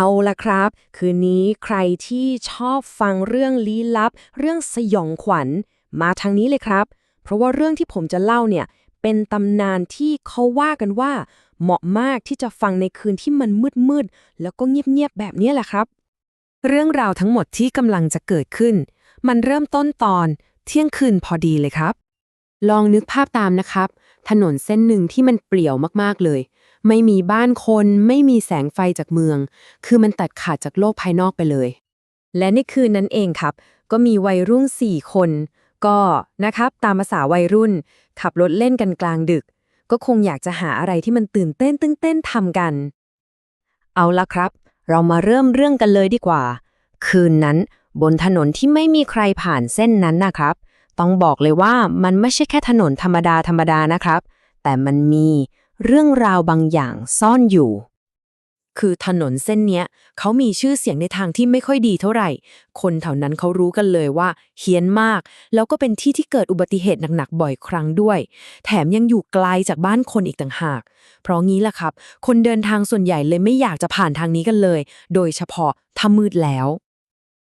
เอาละครับ คืนนี้ใครที่ชอบฟังเรื่องลี้ลับ เรื่องสยองขวัญ มาทางนี้เลยครับ เพราะว่าเรื่องที่ผมจะเล่าเนี่ย เป็นตำนานที่เขาว่ากันว่า เหมาะมากที่จะฟังในคืนที่มันมืดๆแล้วก็เงียบๆแบบนี้แหละครับ เรื่องราวทั้งหมดที่กำลังจะเกิดขึ้น มันเริ่มต้นตอน เที่ยงคืนพอดีเลยครับ ลองนึกภาพตามนะครับ ถนนเส้นหนึ่งที่มันเปลี่ยวมากๆเลย ไม่มีบ้านคน ไม่มีแสงไฟจากเมือง คือมันตัดขาดจากโลกภายนอกไปเลย และในคืนนั้นเองครับ ก็มีวัยรุ่นสี่คน ก็นะครับตามภาษาวัยรุ่น ขับรถเล่นกันกลางดึก ก็คงอยากจะหาอะไรที่มันตื่นเต้นตึ้งเต้นทำกัน เอาละครับ เรามาเริ่มเรื่องกันเลยดีกว่า คืนนั้นบนถนนที่ไม่มีใครผ่านเส้นนั้นนะครับ ต้องบอกเลยว่ามันไม่ใช่แค่ถนนธรรมดาธรรมดานะครับ แต่มันมี เรื่องราวบางอย่างซ่อนอยู่ คือถนนเส้นเนี้ย เขามีชื่อเสียงในทางที่ไม่ค่อยดีเท่าไหร่ คนแถวนั้นเขารู้กันเลยว่าเฮี้ยนมาก แล้วก็เป็นที่ที่เกิดอุบัติเหตุหนักๆบ่อยครั้งด้วย แถมยังอยู่ไกลจากบ้านคนอีกต่างหาก เพราะงี้ล่ะครับ คนเดินทางส่วนใหญ่เลยไม่อยากจะผ่านทางนี้กันเลย โดยเฉพาะถ้ามืดแล้ว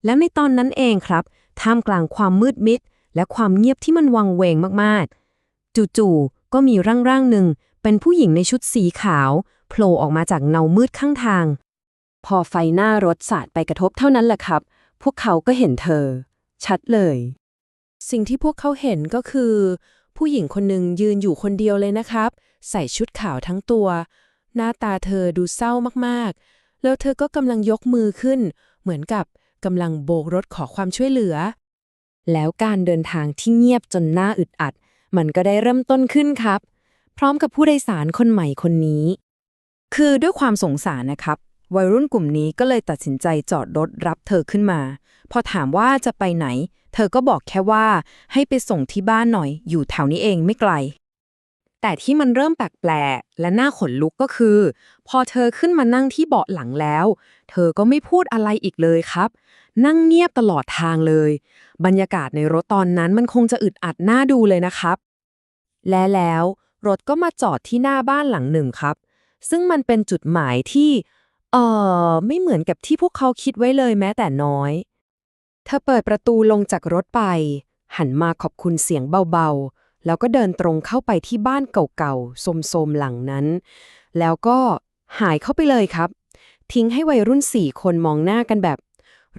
แล้วในตอนนั้นเองครับท่ามกลางความมืดมิด และความเงียบที่มันวังเวงมากๆ จู่ๆ ก็มีร่างๆหนึ่ง เป็นผู้หญิงในชุดสีขาวโผล่ออกมาจากเงามืดข้างทาง พอไฟหน้ารถสาดไปกระทบเท่านั้นแหละครับ พวกเขาก็เห็นเธอ ชัดเลย สิ่งที่พวกเขาเห็นก็คือ ผู้หญิงคนหนึ่งยืนอยู่คนเดียวเลยนะครับ ใส่ชุดขาวทั้งตัว หน้าตาเธอดูเศร้ามากๆ แล้วเธอก็กำลังยกมือขึ้น เหมือนกับกำลังโบกรถขอความช่วยเหลือ แล้วการเดินทางที่เงียบจนน่าอึดอัด มันก็ได้เริ่มต้นขึ้นครับ พร้อมกับผู้โดยสารคนใหม่คนนี้ คือด้วยความสงสารนะครับ วัยรุ่นกลุ่มนี้ก็เลยตัดสินใจจอดรถรับเธอขึ้นมา พอถามว่าจะไปไหน เธอก็บอกแค่ว่าให้ไปส่งที่บ้านหน่อย อยู่แถวนี้เองไม่ไกล แต่ที่มันเริ่มแปลกๆและน่าขนลุกก็คือ พอเธอขึ้นมานั่งที่เบาะหลังแล้ว เธอก็ไม่พูดอะไรอีกเลยครับ นั่งเงียบตลอดทางเลย บรรยากาศในรถตอนนั้นมันคงจะอึดอัดน่าดูเลยนะครับ และแล้ว รถก็มาจอดที่หน้าบ้านหลังหนึ่งครับ ซึ่งมันเป็นจุดหมายที่ เอ่อ ไม่เหมือนกับที่พวกเขาคิดไว้เลยแม้แต่น้อย เธอเปิดประตูลงจากรถไป หันมาขอบคุณเสียงเบาๆ แล้วก็เดินตรงเข้าไปที่บ้านเก่าๆโสมๆหลังนั้น แล้วก็หายเข้าไปเลยครับ ทิ้งให้วัยรุ่นสี่คนมองหน้ากันแบบ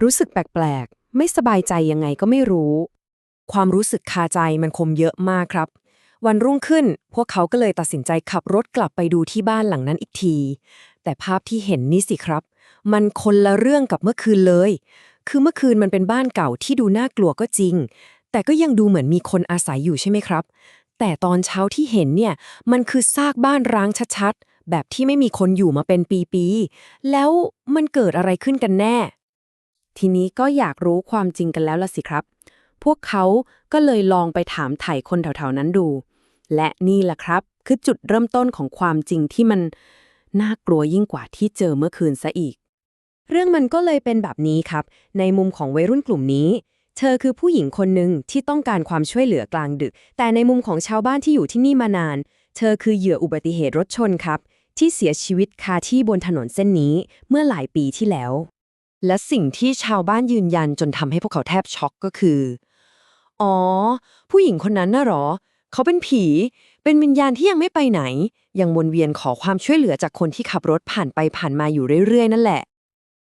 รู้สึกแปลกๆ ไม่สบายใจยังไงก็ไม่รู้ ความรู้สึกคาใจมันคมเยอะมากครับ วันรุ่งขึ้น พวกเขาก็เลยตัดสินใจขับรถกลับไปดูที่บ้านหลังนั้นอีกที แต่ภาพที่เห็นนี่สิครับ มันคนละเรื่องกับเมื่อคืนเลย คือเมื่อคืนมันเป็นบ้านเก่าที่ดูน่ากลัวก็จริง แต่ก็ยังดูเหมือนมีคนอาศัยอยู่ใช่ไหมครับ แต่ตอนเช้าที่เห็นเนี่ย มันคือซากบ้านร้างชัดๆ แบบที่ไม่มีคนอยู่มาเป็นปีๆ แล้วมันเกิดอะไรขึ้นกันแน่ ทีนี้ก็อยากรู้ความจริงกันแล้วละสิครับพวกเขาก็เลยลองไปถามไถ่คนแถวๆนั้นดู และนี่แหละครับ คือจุดเริ่มต้นของความจริงที่มันน่ากลัวยิ่งกว่าที่เจอเมื่อคืนซะอีก เรื่องมันก็เลยเป็นแบบนี้ครับ ในมุมของวัยรุ่นกลุ่มนี้ เธอคือผู้หญิงคนหนึ่งที่ต้องการความช่วยเหลือกลางดึก แต่ในมุมของชาวบ้านที่อยู่ที่นี่มานาน เธอคือเหยื่ออุบัติเหตุรถชนครับ ที่เสียชีวิตคาที่บนถนนเส้นนี้เมื่อหลายปีที่แล้ว และสิ่งที่ชาวบ้านยืนยันจนทำให้พวกเขาแทบช็อกก็คือ อ๋อ ผู้หญิงคนนั้นน่ะหรอ เขาเป็นผี เป็นวิญญาณที่ยังไม่ไปไหน ยังวนเวียนขอความช่วยเหลือจากคนที่ขับรถผ่านไปผ่านมาอยู่เรื่อยๆ นั่นแหละ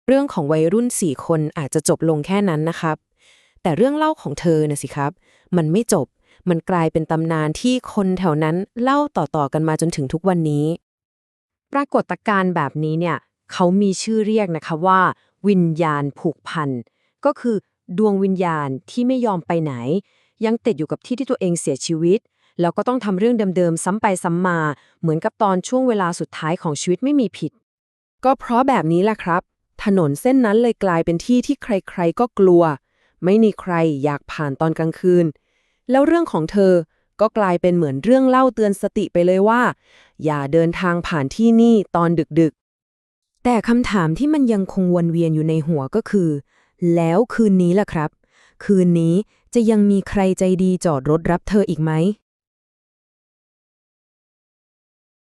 เรื่องของวัยรุ่นสี่คนอาจจะจบลงแค่นั้นนะครับ แต่เรื่องเล่าของเธอนะสิครับ มันไม่จบ มันกลายเป็นตำนานที่คนแถวนั้นเล่าต่อๆกันมาจนถึงทุกวันนี้ ปรากฏการณ์แบบนี้เนี่ย เขามีชื่อเรียกนะคะว่า วิญญาณผูกพัน ก็คือดวงวิญญาณที่ไม่ยอมไปไหน ยังติดอยู่กับที่ที่ตัวเองเสียชีวิต แล้วก็ต้องทำเรื่องเดิมๆ ซ้ำไปซ้ำมา เหมือนกับตอนช่วงเวลาสุดท้ายของชีวิตไม่มีผิด ก็เพราะแบบนี้แหละครับ ถนนเส้นนั้นเลยกลายเป็นที่ที่ใครๆก็กลัว ไม่มีใครอยากผ่านตอนกลางคืน แล้วเรื่องของเธอก็กลายเป็นเหมือนเรื่องเล่าเตือนสติไปเลยว่า อย่าเดินทางผ่านที่นี่ตอนดึกๆ แต่คำถามที่มันยังคงวนเวียนอยู่ในหัวก็คือ แล้วคืนนี้ล่ะครับ คืนนี้จะยังมีใครใจดีจอดรถรับเธออีกไหม